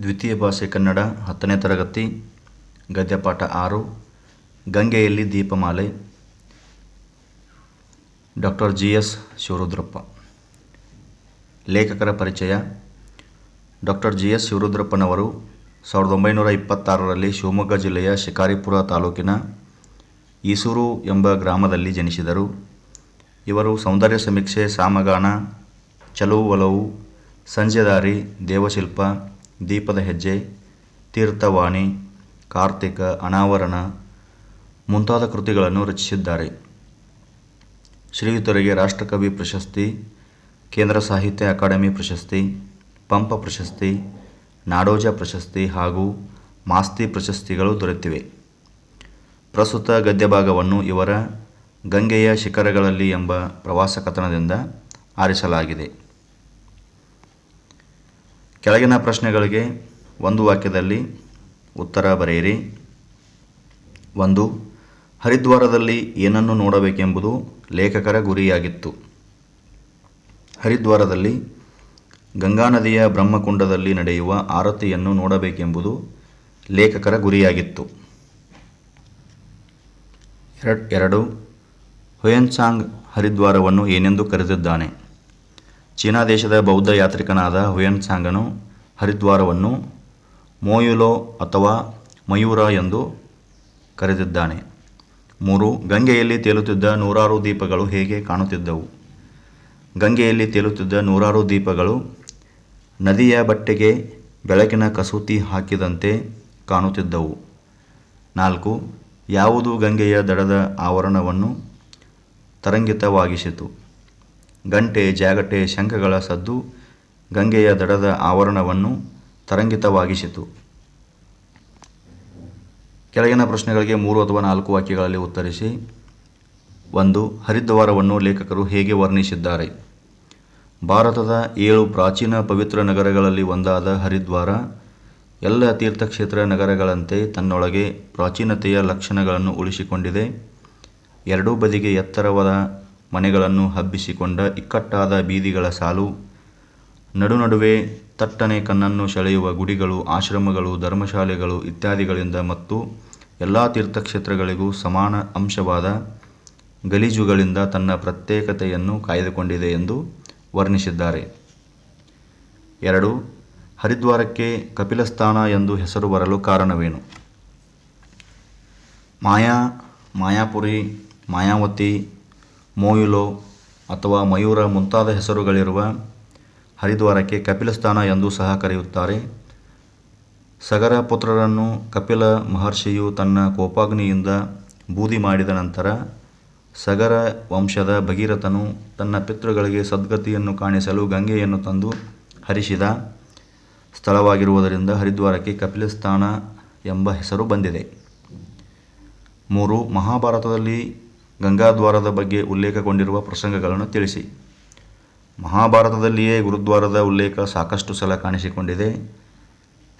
ದ್ವಿತೀಯ ಭಾಷೆ ಕನ್ನಡ, ಹತ್ತನೇ ತರಗತಿ, ಗದ್ಯಪಾಠ ಆರು, ಗಂಗೆಯಲ್ಲಿ ದೀಪಮಾಲೆ. Doctor G S Shivarudrappa. ಲೇಖಕರ ಪರಿಚಯ, ಡಾಕ್ಟರ್ ಜಿ ಎಸ್ ಶಿವರುದ್ರಪ್ಪನವರು ಸಾವಿರದ ಒಂಬೈನೂರ ಇಪ್ಪತ್ತಾರರಲ್ಲಿ ಶಿವಮೊಗ್ಗ ಜಿಲ್ಲೆಯ ಶಿಕಾರಿಪುರ ತಾಲೂಕಿನ ಈಸೂರು ಎಂಬ ಗ್ರಾಮದಲ್ಲಿ ಜನಿಸಿದರು. ಇವರು ಸೌಂದರ್ಯ ಸಮೀಕ್ಷೆ, ಸಾಮಗಾನ ಚಲವು ಒಲವು ಸಂಜೆದಾರಿ, ದೇವಶಿಲ್ಪ ದೀಪದ ಹೆಜ್ಜೆ, ತೀರ್ಥವಾಣಿ, ಕಾರ್ತಿಕ, ಅನಾವರಣ ಮುಂತಾದ ಕೃತಿಗಳನ್ನು ರಚಿಸಿದ್ದಾರೆ. ಶ್ರೀಯುತರಿಗೆ ರಾಷ್ಟ್ರಕವಿ ಪ್ರಶಸ್ತಿ, ಕೇಂದ್ರ ಸಾಹಿತ್ಯ ಅಕಾಡೆಮಿ ಪ್ರಶಸ್ತಿ, ಪಂಪ ಪ್ರಶಸ್ತಿ, ನಾಡೋಜ ಪ್ರಶಸ್ತಿ ಹಾಗೂ ಮಾಸ್ತಿ ಪ್ರಶಸ್ತಿಗಳು ದೊರೆತಿವೆ. ಪ್ರಸ್ತುತ ಗದ್ಯಭಾಗವನ್ನು ಇವರ ಗಂಗೆಯ ಶಿಖರಗಳಲ್ಲಿ ಎಂಬ ಪ್ರವಾಸ ಕಥನದಿಂದ ಆರಿಸಲಾಗಿದೆ. ಕೆಳಗಿನ ಪ್ರಶ್ನೆಗಳಿಗೆ ಒಂದು ವಾಕ್ಯದಲ್ಲಿ ಉತ್ತರ ಬರೆಯಿರಿ. ಒಂದು, ಹರಿದ್ವಾರದಲ್ಲಿ ಏನನ್ನು ನೋಡಬೇಕೆಂಬುದು ಲೇಖಕರ ಗುರಿಯಾಗಿತ್ತು. ಹರಿದ್ವಾರದಲ್ಲಿ ಗಂಗಾ ನದಿಯ ಬ್ರಹ್ಮಕುಂಡದಲ್ಲಿ ನಡೆಯುವ ಆರತಿಯನ್ನು ನೋಡಬೇಕೆಂಬುದು ಲೇಖಕರ ಗುರಿಯಾಗಿತ್ತು. ಎರಡ್ ಹುಯನ್ಸಾಂಗ್ ಹರಿದ್ವಾರವನ್ನು ಏನೆಂದು ಕರೆದಿದ್ದಾನೆ? ಚೀನಾ ದೇಶದ ಬೌದ್ಧ ಯಾತ್ರಿಕನಾದ ಹುಯೆನ್ಸಾಂಗನು ಹರಿದ್ವಾರವನ್ನು ಮೋಯುಲೋ ಅಥವಾ ಮಯೂರ ಎಂದು ಕರೆದಿದ್ದಾನೆ. ಮೂರು, ಗಂಗೆಯಲ್ಲಿ ತೇಲುತ್ತಿದ್ದ ನೂರಾರು ದೀಪಗಳು ಹೇಗೆ ಕಾಣುತ್ತಿದ್ದವು? ಗಂಗೆಯಲ್ಲಿ ತೇಲುತ್ತಿದ್ದ ನೂರಾರು ದೀಪಗಳು ನದಿಯ ಬಟ್ಟೆಗೆ ಬೆಳಕಿನ ಕಸೂತಿ ಹಾಕಿದಂತೆ ಕಾಣುತ್ತಿದ್ದವು. ನಾಲ್ಕು, ಯಾವುದು ಗಂಗೆಯ ದಡದ ಆವರಣವನ್ನು ತರಂಗಿತವಾಗಿಸಿತು? ಗಂಟೆ, ಜಾಗಟೆ, ಶಂಖಗಳ ಸದ್ದು, ಗಂಗೆಯ ದಡದ ಆವರಣವನ್ನು ತರಂಗಿತವಾಗಿಸಿತು. ಕೆಳಗಿನ ಪ್ರಶ್ನೆಗಳಿಗೆ ಮೂರು ಅಥವಾ ನಾಲ್ಕು ವಾಕ್ಯಗಳಲ್ಲಿ ಉತ್ತರಿಸಿ. ಒಂದು, ಹರಿದ್ವಾರವನ್ನು ಲೇಖಕರು ಹೇಗೆ ವರ್ಣಿಸಿದ್ದಾರೆ? ಭಾರತದ ಏಳು ಪ್ರಾಚೀನ ಪವಿತ್ರ ನಗರಗಳಲ್ಲಿ ಒಂದಾದ ಹರಿದ್ವಾರ, ಎಲ್ಲ ತೀರ್ಥಕ್ಷೇತ್ರ ನಗರಗಳಂತೆ ತನ್ನೊಳಗೆ ಪ್ರಾಚೀನತೆಯ ಲಕ್ಷಣಗಳನ್ನು ಉಳಿಸಿಕೊಂಡಿದೆ. ಎರಡೂ ಬದಿಗೆ ಎತ್ತರವಾದ ಮನೆಗಳನ್ನು ಹಬ್ಬಿಸಿಕೊಂಡ ಇಕ್ಕಟ್ಟಾದ ಬೀದಿಗಳ ಸಾಲು, ನಡುನಡುವೆ ತಟ್ಟನೆ ಕಣ್ಣನ್ನು ಸೆಳೆಯುವ ಗುಡಿಗಳು, ಆಶ್ರಮಗಳು, ಧರ್ಮಶಾಲೆಗಳು ಇತ್ಯಾದಿಗಳಿಂದ ಮತ್ತು ಎಲ್ಲ ತೀರ್ಥಕ್ಷೇತ್ರಗಳಿಗೂ ಸಮಾನ ಅಂಶವಾದ ಗಲೀಜುಗಳಿಂದ ತನ್ನ ಪ್ರತ್ಯೇಕತೆಯನ್ನು ಕಾಯ್ದುಕೊಂಡಿದೆ ಎಂದು ವರ್ಣಿಸಿದ್ದಾರೆ. ಎರಡು, ಹರಿದ್ವಾರಕ್ಕೆ ಕಪಿಲಸ್ಥಾನ ಎಂದು ಹೆಸರು ಬರಲು ಕಾರಣವೇನು? ಮಾಯಾ, ಮಾಯಾಪುರಿ, ಮಾಯಾವತಿ ಮೋಯುಲೋ ಅಥವಾ ಮಯೂರ ಮುಂತಾದ ಹೆಸರುಗಳಿರುವ ಹರಿದ್ವಾರಕ್ಕೆ ಕಪಿಲಸ್ಥಾನ ಎಂದು ಸಹ ಕರೆಯುತ್ತಾರೆ. ಸಗರ ಪುತ್ರರನ್ನು ಕಪಿಲ ಮಹರ್ಷಿಯು ತನ್ನ ಕೋಪಾಗ್ನಿಯಿಂದ ಬೂದಿ ಮಾಡಿದ ನಂತರ ಸಗರ ವಂಶದ ಭಗೀರಥನು ತನ್ನ ಪಿತೃಗಳಿಗೆ ಸದ್ಗತಿಯನ್ನು ಕಾಣಿಸಲು ಗಂಗೆಯನ್ನು ತಂದು ಹರಿಸಿದ. ಸ್ಥಳವಾಗಿರುವುದರಿಂದ ಹರಿದ್ವಾರಕ್ಕೆ ಕಪಿಲಸ್ಥಾನ ಎಂಬ ಹೆಸರು ಬಂದಿದೆ. ಮೂರು, ಮಹಾಭಾರತದಲ್ಲಿ ಗಂಗಾದ್ವಾರದ ಬಗ್ಗೆ ಉಲ್ಲೇಖಗೊಂಡಿರುವ ಪ್ರಸಂಗಗಳನ್ನು ತಿಳಿಸಿ. ಮಹಾಭಾರತದಲ್ಲಿಯೇ ಗುರುದ್ವಾರದ ಉಲ್ಲೇಖ ಸಾಕಷ್ಟು ಸಲ ಕಾಣಿಸಿಕೊಂಡಿದೆ.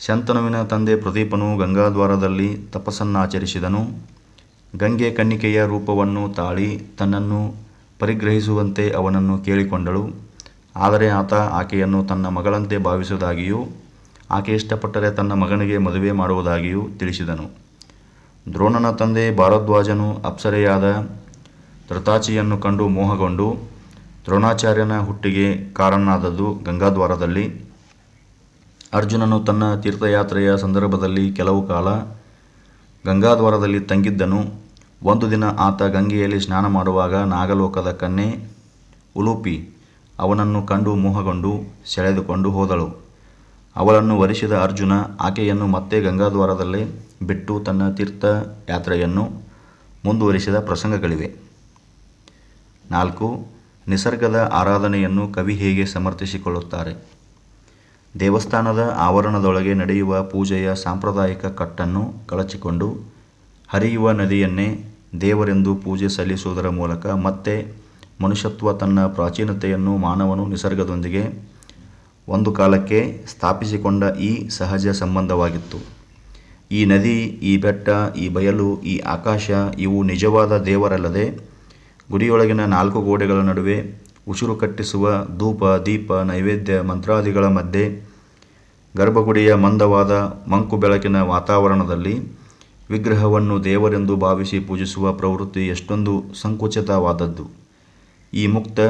ಶಂತನುವಿನ ತಂದೆ ಪ್ರದೀಪನು ಗಂಗಾದ್ವಾರದಲ್ಲಿ ತಪಸ್ಸನ್ನಾಚರಿಸಿದನು. ಗಂಗೆ ಕನ್ನಿಕೆಯ ರೂಪವನ್ನು ತಾಳಿ ತನ್ನನ್ನು ಪರಿಗ್ರಹಿಸುವಂತೆ ಅವನನ್ನು ಕೇಳಿಕೊಂಡಳು. ಆದರೆ ಆತ ಆಕೆಯನ್ನು ತನ್ನ ಮಗಳಂತೆ ಭಾವಿಸುವುದಾಗಿಯೂ, ಆಕೆ ಇಷ್ಟಪಟ್ಟರೆ ತನ್ನ ಮಗನಿಗೆ ಮದುವೆ ಮಾಡುವುದಾಗಿಯೂ ತಿಳಿಸಿದನು. ದ್ರೋಣನ ತಂದೆ ಭಾರದ್ವಾಜನು ಅಪ್ಸರೆಯಾದ ಧೃತಾಚಿಯನ್ನು ಕಂಡು ಮೋಹಗೊಂಡು ದ್ರೋಣಾಚಾರ್ಯನ ಹುಟ್ಟಿಗೆ ಕಾರಣನಾದದ್ದು ಗಂಗಾದ್ವಾರದಲ್ಲಿ. ಅರ್ಜುನನು ತನ್ನ ತೀರ್ಥಯಾತ್ರೆಯ ಸಂದರ್ಭದಲ್ಲಿ ಕೆಲವು ಕಾಲ ಗಂಗಾದ್ವಾರದಲ್ಲಿ ತಂಗಿದ್ದನು. ಒಂದು ದಿನ ಆತ ಗಂಗೆಯಲ್ಲಿ ಸ್ನಾನ ಮಾಡುವಾಗ ನಾಗಲೋಕದ ಕನ್ನೆ ಉಲೂಪಿ ಅವನನ್ನು ಕಂಡು ಮೋಹಗೊಂಡು ಸೆಳೆದುಕೊಂಡು ಹೋದಳು. ಅವಳನ್ನು ವರಿಸಿದ ಅರ್ಜುನ ಆಕೆಯನ್ನು ಮತ್ತೆ ಗಂಗಾದ್ವಾರದಲ್ಲೇ ಬಿಟ್ಟು ತನ್ನ ತೀರ್ಥಯಾತ್ರೆಯನ್ನು ಮುಂದುವರಿಸಿದ ಪ್ರಸಂಗಗಳಿವೆ. ನಾಲ್ಕು, ನಿಸರ್ಗದ ಆರಾಧನೆಯನ್ನು ಕವಿ ಹೇಗೆ ಸಮರ್ಥಿಸಿಕೊಳ್ಳುತ್ತಾರೆ? ದೇವಸ್ಥಾನದ ಆವರಣದೊಳಗೆ ನಡೆಯುವ ಪೂಜೆಯ ಸಾಂಪ್ರದಾಯಿಕ ಕಟ್ಟನ್ನು ಕಳಚಿಕೊಂಡು ಹರಿಯುವ ನದಿಯನ್ನೇ ದೇವರೆಂದು ಪೂಜೆ ಸಲ್ಲಿಸುವುದರ ಮೂಲಕ ಮತ್ತೆ ಮನುಷ್ಯತ್ವ ತನ್ನ ಪ್ರಾಚೀನತೆಯನ್ನು ಮಾನವನು ನಿಸರ್ಗದೊಂದಿಗೆ ಒಂದು ಕಾಲಕ್ಕೆ ಸ್ಥಾಪಿಸಿಕೊಂಡ ಈ ಸಹಜ ಸಂಬಂಧವಾಗಿತ್ತು. ಈ ನದಿ, ಈ ಬೆಟ್ಟ, ಈ ಬಯಲು, ಈ ಆಕಾಶ ಇವು ನಿಜವಾದ ದೇವರಲ್ಲದೆ ಗುಡಿಯೊಳಗಿನ ನಾಲ್ಕು ಗೋಡೆಗಳ ನಡುವೆ ಉಸಿರು ಕಟ್ಟಿಸುವ ಧೂಪ, ದೀಪ, ನೈವೇದ್ಯ, ಮಂತ್ರಾದಿಗಳ ಮಧ್ಯೆ ಗರ್ಭಗುಡಿಯ ಮಂದವಾದ ಮಂಕು ಬೆಳಕಿನ ವಾತಾವರಣದಲ್ಲಿ ವಿಗ್ರಹವನ್ನು ದೇವರೆಂದು ಭಾವಿಸಿ ಪೂಜಿಸುವ ಪ್ರವೃತ್ತಿ ಎಷ್ಟೊಂದು ಸಂಕುಚಿತವಾದದ್ದು. ಈ ಮುಕ್ತ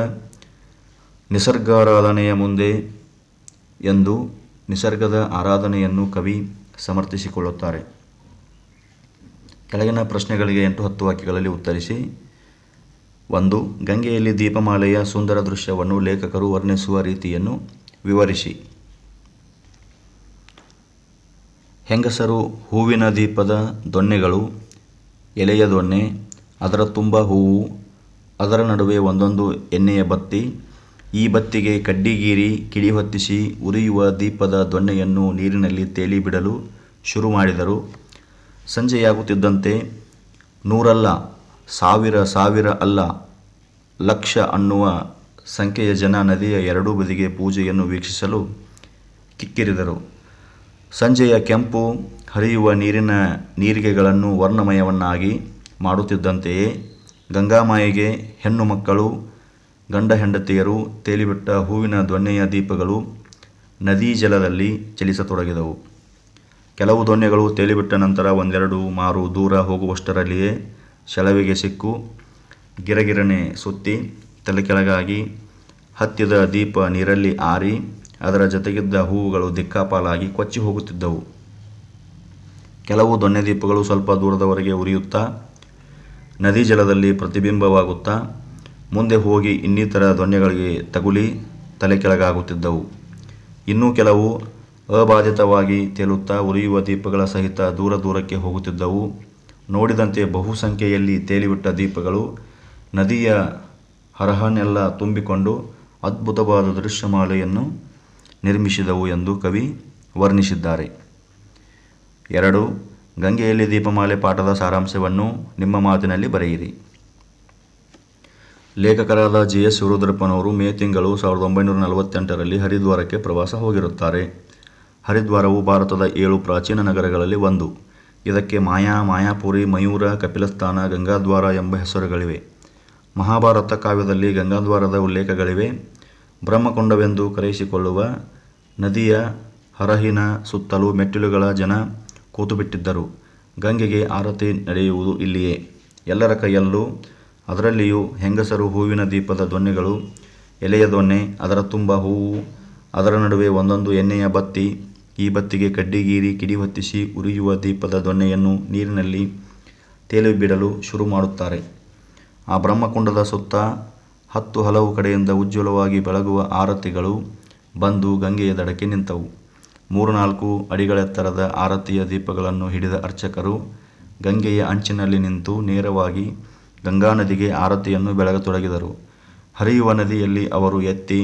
ನಿಸರ್ಗಾರಾಧನೆಯ ಮುಂದೆ ಎಂದು ನಿಸರ್ಗದ ಆರಾಧನೆಯನ್ನು ಕವಿ ಸಮರ್ಥಿಸಿಕೊಳ್ಳುತ್ತಾರೆ. ಕೆಳಗಿನ ಪ್ರಶ್ನೆಗಳಿಗೆ ಎಂಟು ಹತ್ತು ವಾಕ್ಯಗಳಲ್ಲಿ ಉತ್ತರಿಸಿ ಒಂದು, ಗಂಗೆಯಲ್ಲಿ ದೀಪಮಾಲೆಯ ಸುಂದರ ದೃಶ್ಯವನ್ನು ಲೇಖಕರು ವರ್ಣಿಸುವ ರೀತಿಯನ್ನು ವಿವರಿಸಿ. ಹೆಂಗಸರು ಹೂವಿನ ದೀಪದ ದೊನ್ನೆಗಳು ಎಲೆಯ ದೊನ್ನೆ ಅದರ ತುಂಬ ಹೂವು, ಅದರ ನಡುವೆ ಒಂದೊಂದು ಎಣ್ಣೆಯ ಬತ್ತಿ, ಈ ಬತ್ತಿಗೆ ಕಡ್ಡಿಗೀರಿ ಕಿಡಿ ಹೊತ್ತಿಸಿ ಉರಿಯುವ ದೀಪದ ದೊನ್ನೆಯನ್ನು ನೀರಿನಲ್ಲಿ ತೇಲಿ ಬಿಡಲು ಶುರು ಮಾಡಿದರು. ಸಂಜೆಯಾಗುತ್ತಿದ್ದಂತೆ ನೂರಲ್ಲ ಸಾವಿರ ಸಾವಿರ ಅಲ್ಲ, ಲಕ್ಷ ಅನ್ನುವ ಸಂಖ್ಯೆಯ ಜನ ನದಿಯ ಎರಡೂ ಬದಿಗೆ ಪೂಜೆಯನ್ನು ವೀಕ್ಷಿಸಲು ಕಿಕ್ಕಿರಿದರು. ಸಂಜೆಯ ಕೆಂಪು ಹರಿಯುವ ನೀರಿನ ನೀರಿಗೆಗಳನ್ನು ವರ್ಣಮಯವನ್ನಾಗಿ ಮಾಡುತ್ತಿದ್ದಂತೆಯೇ ಗಂಗಾಮಾಯಿಗೆ ಹೆಣ್ಣು ಮಕ್ಕಳು, ಗಂಡ ಹೆಂಡತಿಯರು ತೇಲಿಬಿಟ್ಟ ಹೂವಿನ ದೊನ್ನೆಯ ದೀಪಗಳು ನದೀ ಜಲದಲ್ಲಿ ಚಲಿಸತೊಡಗಿದವು. ಕೆಲವು ದೊನ್ನೆಗಳು ತೇಲಿಬಿಟ್ಟ ನಂತರ ಒಂದೆರಡು ಮಾರು ದೂರ ಹೋಗುವಷ್ಟರಲ್ಲಿಯೇ ಸೆಳವಿಗೆ ಸಿಕ್ಕು. ಗಿರಗಿರನೆ ಸುತ್ತಿ ತಲೆ ಕೆಳಗಾಗಿ ಹತ್ತಿದ ದೀಪ ನೀರಲ್ಲಿ ಆರಿ ಅದರ ಜೊತೆಗಿದ್ದ ಹೂವುಗಳು ದಿಕ್ಕಾಪಾಲಾಗಿ ಕೊಚ್ಚಿ ಹೋಗುತ್ತಿದ್ದವು. ಕೆಲವು ದೊಣ್ಣೆ ದೀಪಗಳು ಸ್ವಲ್ಪ ದೂರದವರೆಗೆ ಉರಿಯುತ್ತಾ, ನದಿ ಜಲದಲ್ಲಿ ಪ್ರತಿಬಿಂಬವಾಗುತ್ತಾ, ಮುಂದೆ ಹೋಗಿ ಇನ್ನಿತರ ದೊಣ್ಣೆಗಳಿಗೆ ತಗುಲಿ ತಲೆ ಕೆಳಗಾಗುತ್ತಿದ್ದವು ಇನ್ನೂ ಕೆಲವು ಅಬಾಧಿತವಾಗಿ ತೇಲುತ್ತಾ ಉರಿಯುವ ದೀಪಗಳ ಸಹಿತ ದೂರ ದೂರಕ್ಕೆ ಹೋಗುತ್ತಿದ್ದವು. ನೋಡಿದಂತೆ ಬಹುಸಂಖ್ಯೆಯಲ್ಲಿ ತೇಲಿಬಿಟ್ಟ ದೀಪಗಳು ನದಿಯ ಹರಹನೆಲ್ಲ ತುಂಬಿಕೊಂಡು ಅದ್ಭುತವಾದ ದೃಶ್ಯಮಾಲೆಯನ್ನು ನಿರ್ಮಿಸಿದವು ಎಂದು ಕವಿ ವರ್ಣಿಸಿದ್ದಾರೆ. ಎರಡು, ಗಂಗೆಯಲ್ಲಿ ದೀಪಮಾಲೆ ಪಾಠದ ಸಾರಾಂಶವನ್ನು ನಿಮ್ಮ ಮಾತಿನಲ್ಲಿ ಬರೆಯಿರಿ. ಲೇಖಕರಾದ ಜಿ. ಎಸ್. ಶಿವರುದ್ರಪ್ಪನವರು ಮೇ ತಿಂಗಳು ಸಾವಿರದ ಒಂಬೈನೂರ ನಲವತ್ತೆಂಟರಲ್ಲಿ ಹರಿದ್ವಾರಕ್ಕೆ ಪ್ರವಾಸ ಹೋಗಿರುತ್ತಾರೆ. ಹರಿದ್ವಾರವು ಭಾರತದ ಏಳು ಪ್ರಾಚೀನ ನಗರಗಳಲ್ಲಿ ಒಂದು. ಇದಕ್ಕೆ ಮಾಯಾ, ಮಾಯಾಪುರಿ, ಮಯೂರ, ಕಪಿಲಸ್ಥಾನ, ಗಂಗಾದ್ವಾರ ಎಂಬ ಹೆಸರುಗಳಿವೆ. ಮಹಾಭಾರತ ಕಾವ್ಯದಲ್ಲಿ ಗಂಗಾದ್ವಾರದ ಉಲ್ಲೇಖಗಳಿವೆ. ಬ್ರಹ್ಮಕೊಂಡವೆಂದು ಕರೆಯಿಸಿಕೊಳ್ಳುವ ನದಿಯ ಹರಹಿನ ಸುತ್ತಲೂ ಮೆಟ್ಟಿಲುಗಳ ಜನ ಕೂತುಬಿಟ್ಟಿದ್ದರು. ಗಂಗೆಗೆ ಆರತಿ ನಡೆಯುವುದು ಇಲ್ಲಿಯೇ. ಎಲ್ಲರ ಕೈಯಲ್ಲೂ, ಅದರಲ್ಲಿಯೂ ಹೆಂಗಸರು ಹೂವಿನ ದೀಪದ ದೊನ್ನೆಗಳು ಎಲೆಯ ದೊನ್ನೆ ಅದರ ತುಂಬ ಹೂವು, ಅದರ ನಡುವೆ ಒಂದೊಂದು ಎಣ್ಣೆಯ ಬತ್ತಿ ಈ ಬತ್ತಿಗೆ ಕಡ್ಡಿಗೀರಿ ಕಿಡಿ ಹೊತ್ತಿಸಿ ಉರಿಯುವ ದೀಪದ ದೊಣ್ಣೆಯನ್ನು ನೀರಿನಲ್ಲಿ ತೇಲಿಬಿಡಲು ಶುರು ಮಾಡುತ್ತಾರೆ. ಆ ಬ್ರಹ್ಮಕುಂಡದ ಸುತ್ತ ಹತ್ತು ಹಲವು ಕಡೆಯಿಂದ ಉಜ್ವಲವಾಗಿ ಬೆಳಗುವ ಆರತಿಗಳು ಬಂದು ಗಂಗೆಯ ದಡಕ್ಕೆ ನಿಂತವು. ಮೂರು ನಾಲ್ಕು ಅಡಿಗಳೆತ್ತರದ ಆರತಿಯ ದೀಪಗಳನ್ನು ಹಿಡಿದ ಅರ್ಚಕರು ಗಂಗೆಯ ಅಂಚಿನಲ್ಲಿ ನಿಂತು ನೇರವಾಗಿ ಗಂಗಾ ನದಿಗೆ ಆರತಿಯನ್ನು ಬೆಳಗತೊಡಗಿದರು. ಹರಿಯುವ ನದಿಯಲ್ಲಿ ಅವರು ಎತ್ತಿ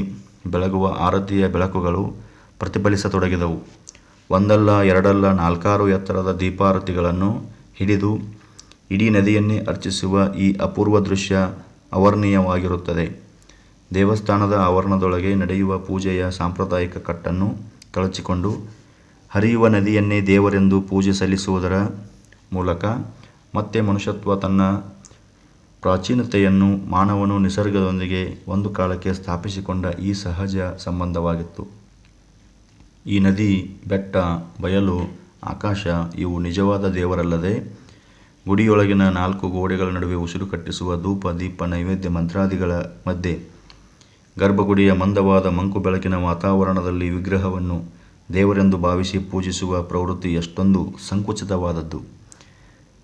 ಬೆಳಗುವ ಆರತಿಯ ಬೆಳಕುಗಳು ಪ್ರತಿಫಲಿಸತೊಡಗಿದವು. ಒಂದಲ್ಲ, ಎರಡಲ್ಲ, ನಾಲ್ಕಾರು ಎತ್ತರದ ದೀಪಾರತಿಗಳನ್ನು ಹಿಡಿದು ಇಡೀ ನದಿಯನ್ನೇ ಅರ್ಚಿಸುವ ಈ ಅಪೂರ್ವ ದೃಶ್ಯ ಅವರ್ಣೀಯವಾಗಿರುತ್ತದೆ ದೇವಸ್ಥಾನದ ಆವರಣದೊಳಗೆ ನಡೆಯುವ ಪೂಜೆಯ ಸಾಂಪ್ರದಾಯಿಕ ಕಟ್ಟನ್ನು ಕಳಚಿಕೊಂಡು ಹರಿಯುವ ನದಿಯನ್ನೇ ದೇವರೆಂದು ಪೂಜೆ ಸಲ್ಲಿಸುವುದರ ಮೂಲಕ ಮತ್ತೆ ಮನುಷ್ಯತ್ವ ತನ್ನ ಪ್ರಾಚೀನತೆಯನ್ನು ಮಾನವನು ನಿಸರ್ಗದೊಂದಿಗೆ ಒಂದು ಕಾಲಕ್ಕೆ ಸ್ಥಾಪಿಸಿಕೊಂಡ ಈ ಸಹಜ ಸಂಬಂಧವಾಗಿತ್ತು. ಈ ನದಿ, ಬೆಟ್ಟ, ಬಯಲು, ಆಕಾಶ ಇವು ನಿಜವಾದ ದೇವರಲ್ಲದೆ ಗುಡಿಯೊಳಗಿನ ನಾಲ್ಕು ಗೋಡೆಗಳ ನಡುವೆ ಉಸಿರು ಕಟ್ಟಿಸುವ ಧೂಪ, ದೀಪ, ನೈವೇದ್ಯ ಮಂತ್ರಾದಿಗಳ ಮಧ್ಯೆ. ಗರ್ಭಗುಡಿಯ ಮಂದವಾದ ಮಂಕು ಬೆಳಕಿನ ವಾತಾವರಣದಲ್ಲಿ ವಿಗ್ರಹವನ್ನು ದೇವರೆಂದು ಭಾವಿಸಿ ಪೂಜಿಸುವ ಪ್ರವೃತ್ತಿ ಎಷ್ಟೊಂದು ಸಂಕುಚಿತವಾದದ್ದು.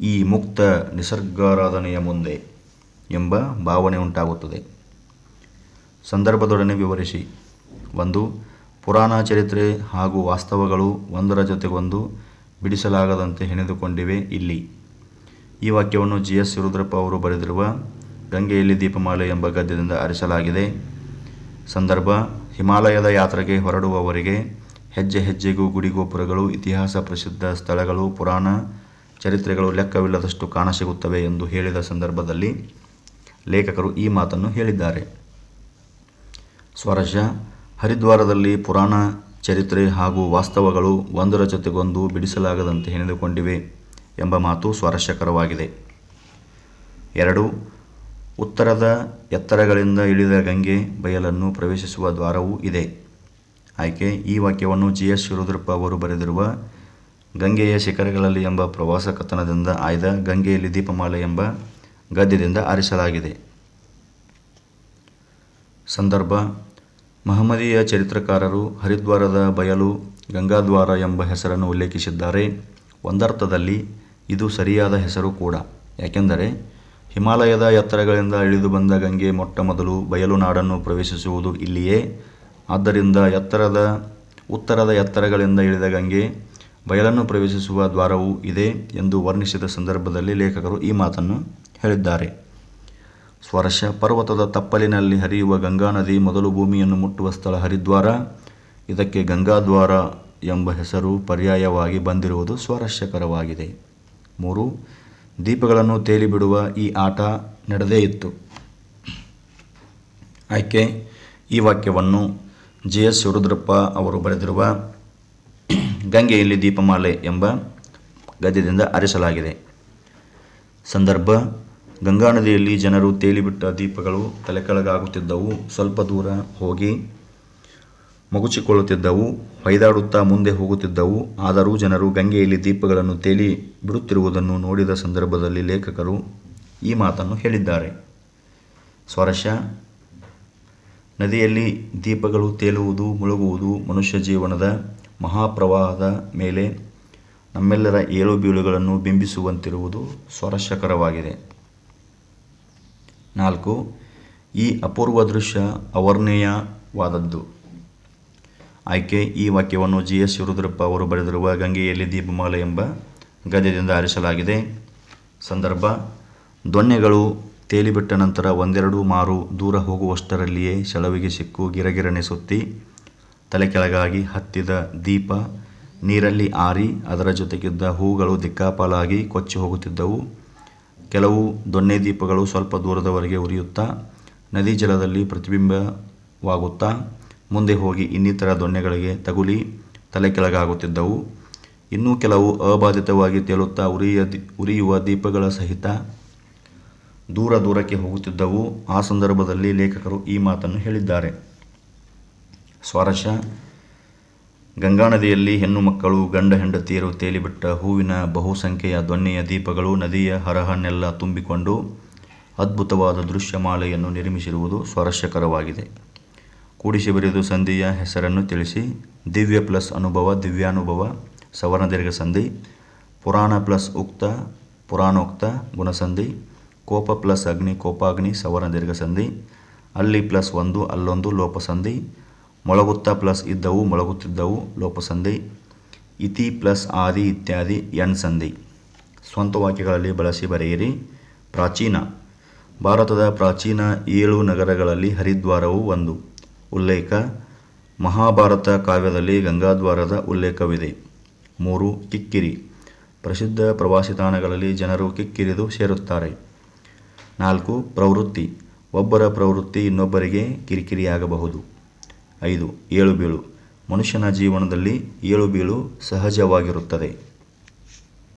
ಈ ಮುಕ್ತ ನಿಸರ್ಗಾರಾಧನೆಯ ಮುಂದೆ ಎಂಬ ಭಾವನೆ ಉಂಟಾಗುತ್ತದೆ. ಸಂದರ್ಭದೊಡನೆ ವಿವರಿಸಿ. ಒಂದು ಪುರಾಣ ಚರಿತ್ರೆ ಹಾಗೂ ವಾಸ್ತವಗಳು ಒಂದರ ಜೊತೆಗೊಂದು ಬಿಡಿಸಲಾಗದಂತೆ ಹೆಣೆದುಕೊಂಡಿವೆ ಇಲ್ಲಿ. ಈ ವಾಕ್ಯವನ್ನು ಜಿ ಎಸ್ ರುದ್ರಪ್ಪ ಅವರು ಬರೆದಿರುವ ಗಂಗೆಯಲ್ಲಿ ದೀಪಮಾಲೆ ಎಂಬ ಗದ್ಯದಿಂದ ಆರಿಸಲಾಗಿದೆ. ಸಂದರ್ಭ, ಹಿಮಾಲಯದ ಯಾತ್ರೆಗೆ ಹೊರಡುವವರಿಗೆ ಹೆಜ್ಜೆ ಹೆಜ್ಜೆಗೂ ಗುಡಿಗೋಪುರಗಳು, ಇತಿಹಾಸ ಪ್ರಸಿದ್ಧ ಸ್ಥಳಗಳು, ಪುರಾಣ ಚರಿತ್ರೆಗಳು ಲೆಕ್ಕವಿಲ್ಲದಷ್ಟು ಕಾಣಸಿಗುತ್ತವೆ ಎಂದು ಹೇಳಿದ ಸಂದರ್ಭದಲ್ಲಿ ಲೇಖಕರು ಈ ಮಾತನ್ನು ಹೇಳಿದ್ದಾರೆ. ಸ್ವರಶ ಹರಿದ್ವಾರದಲ್ಲಿ ಪುರಾಣ ಚರಿತ್ರೆ ಹಾಗೂ ವಾಸ್ತವಗಳು ಒಂದರ ಜೊತೆಗೊಂದು ಬಿಡಿಸಲಾಗದಂತೆ ಹೆಣೆದುಕೊಂಡಿವೆ ಎಂಬ ಮಾತು ಸ್ವಾರಸ್ಯಕರವಾಗಿದೆ. ಎರಡು, ಉತ್ತರದ ಎತ್ತರಗಳಿಂದ ಇಳಿದ ಗಂಗೆ ಬಯಲನ್ನು ಪ್ರವೇಶಿಸುವ ದ್ವಾರವೂ ಇದೆ. ಆಯ್ಕೆ, ಈ ವಾಕ್ಯವನ್ನು ಜಿ ಎಸ್ ಶಿವರುದ್ರಪ್ಪ ಅವರು ಬರೆದಿರುವ ಗಂಗೆಯ ಶಿಖರಗಳಲ್ಲಿ ಎಂಬ ಪ್ರವಾಸ ಕಥನದಿಂದ ಆಯ್ದ ಗಂಗೆಯಲ್ಲಿ ದೀಪಮಾಲೆ ಎಂಬ ಗದ್ಯದಿಂದ ಆರಿಸಲಾಗಿದೆ. ಸಂದರ್ಭ ಮಹಮ್ಮದೀಯ ಚರಿತ್ರಕಾರರು ಹರಿದ್ವಾರದ ಬಯಲು ಗಂಗಾದ್ವಾರ ಎಂಬ ಹೆಸರನ್ನು ಉಲ್ಲೇಖಿಸಿದ್ದಾರೆ. ಒಂದರ್ಥದಲ್ಲಿ ಇದು ಸರಿಯಾದ ಹೆಸರು ಕೂಡ. ಯಾಕೆಂದರೆ ಹಿಮಾಲಯದ ಎತ್ತರಗಳಿಂದ ಇಳಿದು ಬಂದ ಗಂಗೆ ಮೊಟ್ಟ ಮೊದಲು ಬಯಲು ನಾಡನ್ನು ಪ್ರವೇಶಿಸುವುದು ಇಲ್ಲಿಯೇ. ಆದ್ದರಿಂದ ಎತ್ತರದ, ಉತ್ತರದ ಎತ್ತರಗಳಿಂದ ಇಳಿದ ಗಂಗೆ ಬಯಲನ್ನು ಪ್ರವೇಶಿಸುವ ದ್ವಾರವೂ ಇದೆ ಎಂದು ವರ್ಣಿಸಿದ ಸಂದರ್ಭದಲ್ಲಿ ಲೇಖಕರು ಈ ಮಾತನ್ನು ಹೇಳಿದ್ದಾರೆ. ಸ್ವರ್ಶ ಪರ್ವತದ ತಪ್ಪಲಿನಲ್ಲಿ ಹರಿಯುವ ಗಂಗಾ ನದಿ ಮೊದಲು ಭೂಮಿಯನ್ನು ಮುಟ್ಟುವ ಸ್ಥಳ ಹರಿದ್ವಾರ, ಇದಕ್ಕೆ ಗಂಗಾದ್ವಾರ ಎಂಬ ಹೆಸರು ಪರ್ಯಾಯವಾಗಿ ಬಂದಿರುವುದು ಸ್ವಾರಸ್ಯಕರವಾಗಿದೆ. ಮೂರು, ದೀಪಗಳನ್ನು ತೇಲಿಬಿಡುವ ಈ ಆಟ ನಡೆದೇ ಇತ್ತು. ಆಯ್ಕೆ, ಈ ವಾಕ್ಯವನ್ನು ಜಿ ಎಸ್ ಶಿವರುದ್ರಪ್ಪ ಅವರು ಬರೆದಿರುವ ಗಂಗೆಯಲ್ಲಿ ದೀಪಮಾಲೆ ಎಂಬ ಗದ್ಯದಿಂದ ಆರಿಸಲಾಗಿದೆ. ಸಂದರ್ಭ ಗಂಗಾ ನದಿಯಲ್ಲಿ ಜನರು ತೇಲಿಬಿಟ್ಟ ದೀಪಗಳು ತಲೆಕೆಳಗಾಗುತ್ತಿದ್ದವು. ಸ್ವಲ್ಪ ದೂರ ಹೋಗಿ ಮಗುಚಿಕೊಳ್ಳುತ್ತಿದ್ದವು. ಹೊಯ್ದಾಡುತ್ತಾ ಮುಂದೆ ಹೋಗುತ್ತಿದ್ದವು. ಆದರೂ ಜನರು ಗಂಗೆಯಲ್ಲಿ ದೀಪಗಳನ್ನು ತೇಲಿ ಬಿಡುತ್ತಿರುವುದನ್ನು ನೋಡಿದ ಸಂದರ್ಭದಲ್ಲಿ ಲೇಖಕರು ಈ ಮಾತನ್ನು ಹೇಳಿದ್ದಾರೆ. ಸ್ವರಶ ನದಿಯಲ್ಲಿ ದೀಪಗಳು ತೇಲುವುದು, ಮುಳುಗುವುದು ಮನುಷ್ಯ ಜೀವನದ ಮಹಾಪ್ರವಾಹದ ಮೇಲೆ ನಮ್ಮೆಲ್ಲರ ಏಳು ಬೀಳುಗಳನ್ನು ಬಿಂಬಿಸುವಂತಿರುವುದು ಸ್ವಾರಸ್ಯಕರವಾಗಿದೆ. ನಾಲ್ಕು, ಈ ಅಪೂರ್ವ ದೃಶ್ಯ ಅವರ್ಣೀಯವಾದದ್ದು. ಆಯ್ಕೆ, ಈ ವಾಕ್ಯವನ್ನು ಜಿ ಎಸ್ ಶಿವರುದ್ರಪ್ಪ ಅವರು ಬರೆದಿರುವ ಗಂಗೆಯಲ್ಲಿ ದೀಪಮಾಲೆ ಎಂಬ ಗದ್ಯದಿಂದ ಆರಿಸಲಾಗಿದೆ. ಸಂದರ್ಭ ದೊನ್ನೆಗಳು ತೇಲಿಬಿಟ್ಟ ನಂತರ ಒಂದೆರಡು ಮಾರು ದೂರ ಹೋಗುವಷ್ಟರಲ್ಲಿಯೇ ಸೆಳವಿಗೆ ಸಿಕ್ಕು ಗಿರಗಿರನೆ ಸುತ್ತಿ, ತಲೆ ಕೆಳಗಾಗಿ ಹತ್ತಿದ ದೀಪ ನೀರಲ್ಲಿ ಆರಿ ಅದರ ಜೊತೆಗಿದ್ದ ಹೂಗಳು ದಿಕ್ಕಾಪಾಲಾಗಿ ಕೊಚ್ಚಿ ಹೋಗುತ್ತಿದ್ದವು. ಕೆಲವು ದೊಣ್ಣೆ ದೀಪಗಳು ಸ್ವಲ್ಪ ದೂರದವರೆಗೆ ಉರಿಯುತ್ತಾ, ನದಿ ಜಲದಲ್ಲಿ ಪ್ರತಿಬಿಂಬವಾಗುತ್ತಾ, ಮುಂದೆ ಹೋಗಿ ಇನ್ನಿತರ ದೊಣ್ಣೆಗಳಿಗೆ ತಗುಲಿ ತಲೆ ಕೆಳಗಾಗುತ್ತಿದ್ದವು ಇನ್ನೂ ಕೆಲವು ಅಬಾಧಿತವಾಗಿ ತೇಲುತ್ತಾ ಉರಿಯ ಉರಿಯುವ ದೀಪಗಳ ಸಹಿತ ದೂರ ದೂರಕ್ಕೆ ಹೋಗುತ್ತಿದ್ದವು. ಆ ಸಂದರ್ಭದಲ್ಲಿ ಲೇಖಕರು ಈ ಮಾತನ್ನು ಹೇಳಿದ್ದಾರೆ. ಸ್ವಾರಸ್ಯ ಗಂಗಾ ನದಿಯಲ್ಲಿ ಹೆಣ್ಣು ಮಕ್ಕಳು, ಗಂಡ ಹೆಂಡತಿಯರು ತೇಲಿಬಿಟ್ಟ ಹೂವಿನ ಬಹುಸಂಖ್ಯೆಯ ದೊನ್ನೆಯ ದೀಪಗಳು ನದಿಯ ಹರಹನ್ನೆಲ್ಲ ತುಂಬಿಕೊಂಡು ಅದ್ಭುತವಾದ ದೃಶ್ಯಮಾಲೆಯನ್ನು ನಿರ್ಮಿಸಿರುವುದು ಸ್ವಾರಸ್ಯಕರವಾಗಿದೆ. ಕೂಡಿಸಿ ಬರೆದು ಸಂಧಿಯ ಹೆಸರನ್ನು ತಿಳಿಸಿ. ದಿವ್ಯ ಪ್ಲಸ್ ಅನುಭವ, ದಿವ್ಯಾನುಭವ, ಸವರ್ಣದೀರ್ಘ ಸಂಧಿ, ಪುರಾಣ ಪ್ಲಸ್ ಉಕ್ತ, ಪುರಾಣೋಕ್ತ, ಗುಣಸಂಧಿ, ಕೋಪ ಪ್ಲಸ್ ಅಗ್ನಿ, ಕೋಪಾಗ್ನಿ, ಸವರ್ಣದೀರ್ಘ ಸಂಧಿ, ಅಲ್ಲಿ ಪ್ಲಸ್ ಒಂದು, ಅಲ್ಲೊಂದು, ಲೋಪಸಂಧಿ ಮೊಳಗುತ್ತಾ ಪ್ಲಸ್ ಇದ್ದವು, ಮೊಳಗುತ್ತಿದ್ದವು, ಲೋಪಸಂಧಿ, ಇತಿ ಪ್ಲಸ್ ಆದಿ ಇತ್ಯಾದಿ, ಎನ್ ಸಂಧಿ. ಸ್ವಂತ ವಾಕ್ಯಗಳಲ್ಲಿ ಬಳಸಿ ಬರೆಯಿರಿ. ಪ್ರಾಚೀನ. ಭಾರತದ ಪ್ರಾಚೀನ ಏಳು ನಗರಗಳಲ್ಲಿ ಹರಿದ್ವಾರವು ಒಂದು. ಉಲ್ಲೇಖ. ಮಹಾಭಾರತ ಕಾವ್ಯದಲ್ಲಿ ಗಂಗಾದ್ವಾರದ ಉಲ್ಲೇಖವಿದೆ. ಮೂರು. ಕಿಕ್ಕಿರಿ. ಪ್ರಸಿದ್ಧ ಪ್ರವಾಸಿ ತಾಣಗಳಲ್ಲಿ ಜನರು ಕಿಕ್ಕಿರಿದು ಸೇರುತ್ತಾರೆ. ನಾಲ್ಕು. ಪ್ರವೃತ್ತಿ. ಒಬ್ಬರ ಪ್ರವೃತ್ತಿ ಇನ್ನೊಬ್ಬರಿಗೆ ಕಿರಿಕಿರಿಯಾಗಬಹುದು. ಐದು ಏಳು ಬೀಳು. ಮನುಷ್ಯನ ಜೀವನದಲ್ಲಿ ಏಳು ಬೀಳು ಸಹಜವಾಗಿರುತ್ತದೆ.